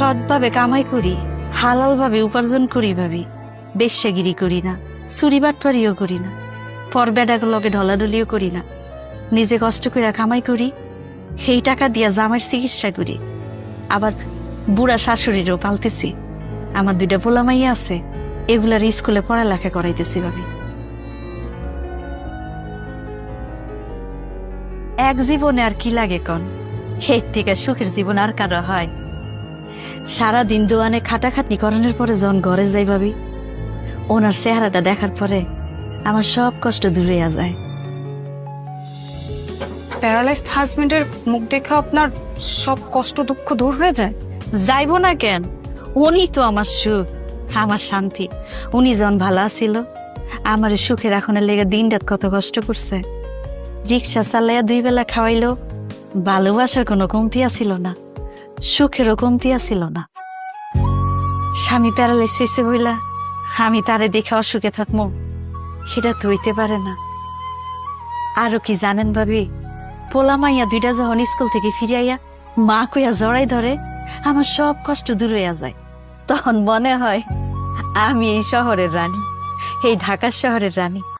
সৎভাবে কামাই করি, হালালভাবে উপার্জন করি ভাবি, বেশ্যাগিরি করি না, চুরি বাটপারিও করি না পর বেডাগুলোকে ঢলাঢলিও করি না, নিজে কষ্ট করে কামাই করি, সেই টাকা দিয়া জামার চিকিৎসা করি, আবার বুড়া শাশুড়িরও পালতেছি, আমার দুইটা পোলামাইয়া আছে, এগুলার স্কুলে পড়ালেখা করাইতেছি ভাবি। এক জীবনে আর কি লাগে কন? এর থেকে সুখের জীবন আর কারও হয়। সারাদিন দোয়ানে খাটাখাটনি করানোর পরে যখন ঘরে যাই ভাবি ওনার চেহারাটা দেখার পরে আমার সব কষ্ট দূরে যায়। প্যারালাইজড হাজবেন্ডের মুখ দেখে আপনার সব কষ্ট দুঃখ দূর হয়ে যায়? যাইব না কেন? উনি তো আমার সুখ আমার শান্তি। উনি যখন ভালো ছিল আমার সুখে রাখনের লেগে দিন রাত কত কষ্ট করছে। রিক্সা চালাইয়া দুই বেলা খাওয়াইলো ভালোবাসার কোনো কমতি আসিল না। সুখেরও কমতি আসিল না। স্বামী প্যারালাইস হয়েছে বইলা আমি তারে দেখে অসুখে থাকব সেটা তো পারে না। আরও কি জানেন ভাবি, পোলা মাইয়া দুইটা যখন স্কুল থেকে ফিরে আইয়া মা কইয়া জড়াই ধরে, আমার সব কষ্ট দূর হইয়া যায়। তখন মনে হয় আমি এই শহরের রানী, এই ঢাকার শহরের রানী।